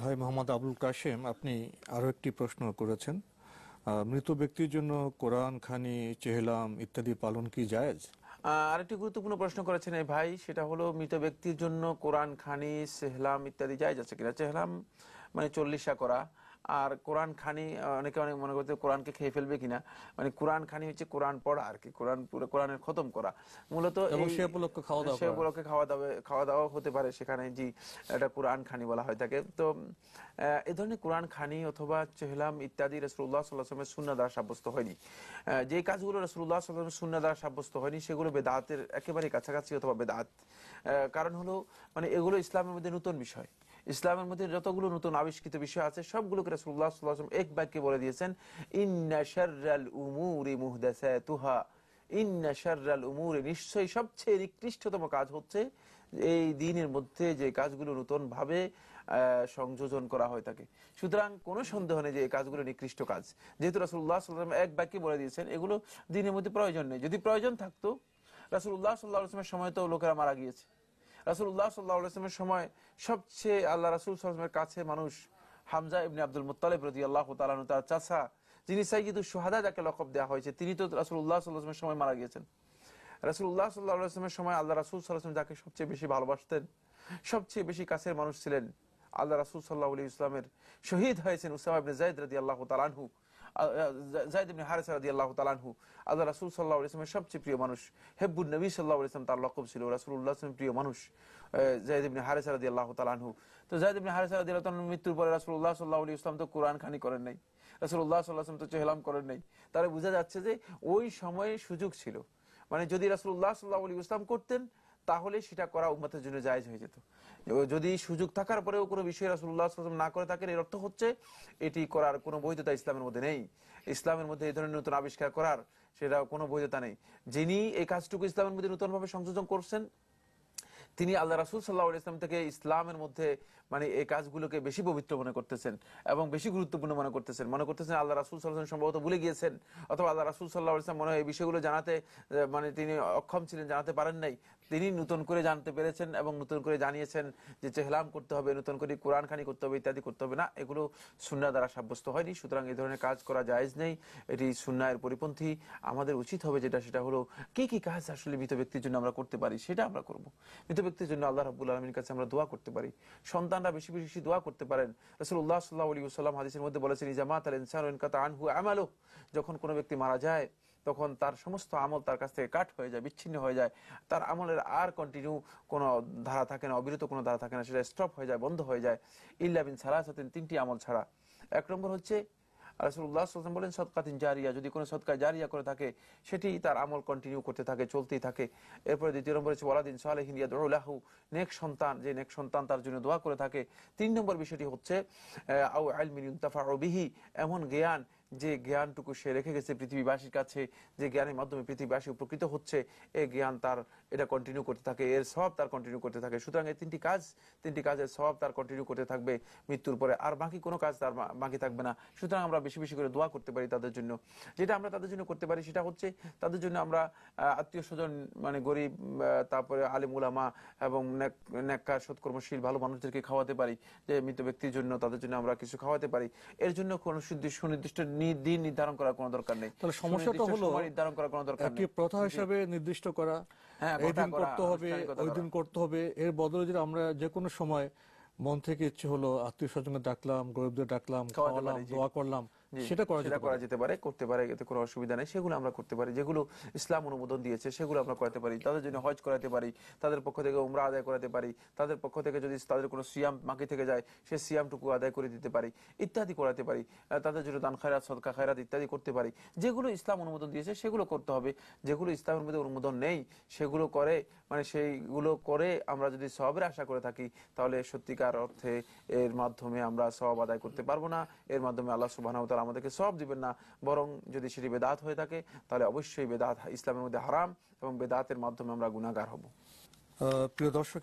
ভাই মোহাম্মদ আবুল কাশেম, আপনি আরও একটি প্রশ্ন করেছেন। মৃত ব্যক্তির জন্য কোরআন, খানি, চেহলাম ইত্যাদি পালন কি জায়েজ? আরেকটি গুরুত্বপূর্ণ প্রশ্ন করেছেন এই ভাই, সেটা হলো মৃত ব্যক্তির জন্য কোরআন, খানি সেহলাম ইত্যাদি জায়েজ আছে কিনা? চেহলাম মানে চল্লিশা করা। আর কোরআন খানি অনেকে অনেক মনে করতে কোরআনকে খেয়ে ফেলবে কিনা। মানে কোরআন খানি হচ্ছে কোরআন পড়া আর কি কোরআন পুরো কোরআনের খতম করা। মূলত সে উপলক্ষে খাওয়া দাওয়া সে উপলক্ষে খাওয়া দাওয়া খাওয়া দাওয়া হতে পারে সেখানে জি এটা কোরআন খানি বলা হয়ে থাকে তো এ ধরনের কোরআন খানি অথবা চেহলাম ইত্যাদি রসুল্লাহ সাল্লাহামের শূন্য দ্বারা সাব্যস্ত হয়নি। যে কাজগুলো রসুল্লাহ সাল্লামের শূন্য দ্বারা সাব্যস্ত হয়নি সেগুলো বেদাতের একেবারে কাছাকাছি অথবা বেদাত। আহ, কারণ হলো মানে এগুলো ইসলামের মধ্যে নতুন বিষয়। ইসলামের মধ্যে যতগুলো নতুন আবিষ্কৃত বিষয় আছে, সবগুলোকে সাল্লাল্লাহু এক বাক্যে বলে দিয়েছেন, ইন্না উমুরি মুহদাসাতুহা। ইন্না শাররাল উমুরি, নিশ্চয়ই সবচেয়ে নিকৃষ্টতম কাজ হচ্ছে এই দিনের মধ্যে যে কাজগুলো সংযোজন করা হয় থাকে সুতরাং কোনো সন্দেহ নেই যে এই কাজগুলো নিকৃষ্ট কাজ। যেহেতু সাল্লাল্লাহু এক বাক্যে বলে দিয়েছেন, এগুলো দিনের মধ্যে প্রয়োজন নেই। যদি প্রয়োজন থাকতো, রাসূলুল্লাহ সাল্লাল্লাহু আলাইহি ওয়াসাল্লামের সময় তো লোকেরা মারা গিয়েছে। রাসুল্লাহ সাল্লাহামের সময় সবচেয়ে আল্লাহ রাসুল সাল্লামের কাছে মানুষ হামজা ইবনে আব্দুল মুতালিব রদি আল্লাহ তালানু তার চাষা যিনি সাইয়িদুল সোহাদা যাকে লকব দেওয়া হয়েছে, তিনি তো রাসুল্লাহ সাল্লাহামের সময় মারা গিয়েছেন। রাসুল্লাহ সাল্লাহামের সময় আল্লাহ রাসুল সাল্লাহাম যাকে সবচেয়ে বেশি ভালোবাসতেন, সবচেয়ে বেশি কাছের মানুষ ছিলেন আল্লাহ রাসুল সাল্লাহ ইসলামের শহীদ হয়েছেন উসামা ইবনে জায়দ রদি আল্লাহ তালানহু জায়দ হারিস রাজি আল্লাহ তাআলা আল্লাহ রাসুল সাল্লাহ ইসলামের সবচেয়ে প্রিয় মানুষ হেব্বুল নবী সাল্লাহ ইসলাম তার লক্ষ্য ছিল, রাসূলুল্লাহ সাল্লাল্লাহু প্রিয় মানুষ জায়দিন হারিস আলাদি আল্লাহ তালানহু তো জায়দিন হারিস রাজি আল্লাহ মৃত্যুর পরে রাসুল্লাহ সাল্লাহ ইসলাম তো কোরআন খানি করেন নাই রাসুল্লাহ সাল্লাহ ইসলাম তো চেহলাম করেন নাই। তারা বোঝা যাচ্ছে যে ওই সময়ে সুযোগ ছিল। মানে যদি রাসুল্লাহ সাল্লাহ আলী ইসলাম করতেন, তাহলে সেটা করা উম্মতের জন্য জায়জ হয়ে যেত। যদি সুযোগ থাকার পরেও কোনো বিষয়ে রাসুল্লাহ না করে থাকেন, এর অর্থ হচ্ছে এটি করার কোনো বৈধতা ইসলামের মধ্যে নেই। ইসলামের মধ্যে এই ধরনের নতুন আবিষ্কার করার সেটা কোনো বৈধতা নেই। যিনি এই কাজটুকু ইসলামের মধ্যে নতুনভাবে সংযোজন করছেন তিনি আল্লাহ রাসুল সাল্লাহ ইসলাম থেকে ইসলামের মধ্যে মানে এই কাজগুলোকে বেশি পবিত্র মনে করতেছেন এবং বেশি গুরুত্বপূর্ণ মনে করতেছেন। মনে করতেছেন আল্লাহ রাসুল সাল্লাহ সম্ভবত ভুলে গিয়েছেন, অথবা আল্লাহ রাসুল সাল্লাহ ইসলাম মনে হয় এই বিষয়গুলো জানাতে মানে তিনি অক্ষম ছিলেন, জানাতে পারেন নাই। তিনি নতুন করে জানতে পেরেছেন এবং নতুন করে জানিয়েছেন যে চেহলাম করতে হবে, নতুন করে কোরআন খানি করতে হবে, ইত্যাদি করতে হবে না। এগুলো সুন্না দ্বারা সাব্যস্ত হয়নি। সুতরাং এই ধরনের কাজ করা জায়েজ নেই। এটি সুন্নায়ের পরিপন্থী। আমাদের উচিত হবে যেটা, সেটা হলো কি কি কাজ আসলে মৃত ব্যক্তির জন্য আমরা করতে পারি, সেটা আমরা করব। মৃত ব্যক্তির জন্য আল্লাহ রাবুল আলমীর কাছে আমরা দোয়া করতে পারি। সন্তানরা বেশি বেশি দোয়া করতে পারেন। রসুল্লাহ সাল্লাহ আলী সাল্লাম হাদিসের মধ্যে বলেছেন জামাত আল ইনসান আনহু আমালো যখন কোনো ব্যক্তি মারা যায় তখন তার সমস্ত আমল তার কাছ থেকে কাট হয়ে যায়, বিচ্ছিন্ন হয়ে যায়। তার আমলের আর কন্টিনিউ কোনো ধারা থাকে না, অবিরত কোনো ধারা থাকে না, সেটা স্টপ হয়ে যায়, বন্ধ হয়ে যায়। ইল্লা বিন সালাহ তিনটি আমল ছাড়া। এক নম্বর হচ্ছে রাসুল্লাহ সাল্লাম বলেন সৎকাতিন জারিয়া, যদি কোনো সৎকা জারিয়া করে থাকে, সেটি তার আমল কন্টিনিউ করতে থাকে, চলতেই থাকে। এরপরে দ্বিতীয় নম্বর হচ্ছে, ওয়ালাদিন সালেহিন ইয়াদুল্লাহু নেক সন্তান, যে নেক সন্তান তার জন্য দোয়া করে থাকে। তিন নম্বর বিষয়টি হচ্ছে আউ আলমিন ইউনতাফাউ বিহি, এমন জ্ঞান যে জ্ঞানটুকু সে রেখে গেছে পৃথিবীবাসীর কাছে, যে জ্ঞানের মাধ্যমে পৃথিবীবাসী উপকৃত হচ্ছে এই জ্ঞান তার এটা কন্টিনিউ করতে থাকে, এর সব তার কন্টিনিউ করতে থাকে। সুতরাং এই তিনটি কাজ, তিনটি কাজের সব তার কন্টিনিউ করতে থাকবে, মৃত্যুর পরে আর বাকি কোনো কাজ তার বাকি থাকবে না। সুতরাং আমরা বেশি বেশি করে দোয়া করতে পারি তাদের জন্য। যেটা আমরা তাদের জন্য করতে পারি সেটা হচ্ছে, তাদের জন্য আমরা আত্মীয় স্বজন মানে গরিব তারপরে আলিম উলামা এবং নেককা সৎকর্মশীল, ভালো মানুষদেরকে খাওয়াতে পারি, যে মৃত ব্যক্তির জন্য তাদের জন্য আমরা কিছু খাওয়াতে পারি। এর জন্য কোনো সুনির্দিষ্ট দিন নির্ধারণ করার কোনো দরকার নেই। তাহলে সমস্যাটা তো হলো নির্ধারণ করার কোনো দরকার নেই। প্রথা হিসেবে নির্দিষ্ট করা হ্যাঁ, করতে হবে ওই দিন করতে হবে। এর বদলে যদি আমরা যে কোনো সময় মন থেকে ইচ্ছে হলো আত্মীয় স্বজনকে ডাকলাম গরিবদের ডাকলাম খাওয়ালাম দোয়া করলাম সেটা করা যেতে পারে। করতে পারে এতে কোনো অসুবিধা নেই। সেগুলো আমরা করতে পারি। যেগুলো ইসলাম অনুমোদন দিয়েছে সেগুলো আমরা করাতে পারি। তাদের জন্য হজ করাতে পারি তাদের পক্ষ থেকে উমরা আদায় করাতে পারি তাদের পক্ষ থেকে যদি তাদের কোনো সিয়াম বাকি থেকে যায় সে সিয়ামটুকু আদায় করে দিতে পারি ইত্যাদি করাতে পারি তাদের জন্য দান খায়রাত সদকা খায়রাত ইত্যাদি করতে পারি। যেগুলো ইসলাম অনুমোদন দিয়েছে সেগুলো করতে হবে। যেগুলো ইসলামের মধ্যে অনুমোদন নেই সেগুলো করে মানে সেইগুলো করে আমরা যদি সবের আশা করে থাকি, তাহলে সত্যিকার অর্থে এর মাধ্যমে আমরা সব আদায় করতে পারব না। এর মাধ্যমে আল্লাহ সুবাহ আমাদেরকে সব দিবেন না। বরং যদি সেটি বেদাত হয়ে থাকে, তাহলে অবশ্যই বেদাত ইসলামের মধ্যে হারাম এবং বেদাতের মাধ্যমে আমরা গুণাগার হব। প্রিয় দর্শক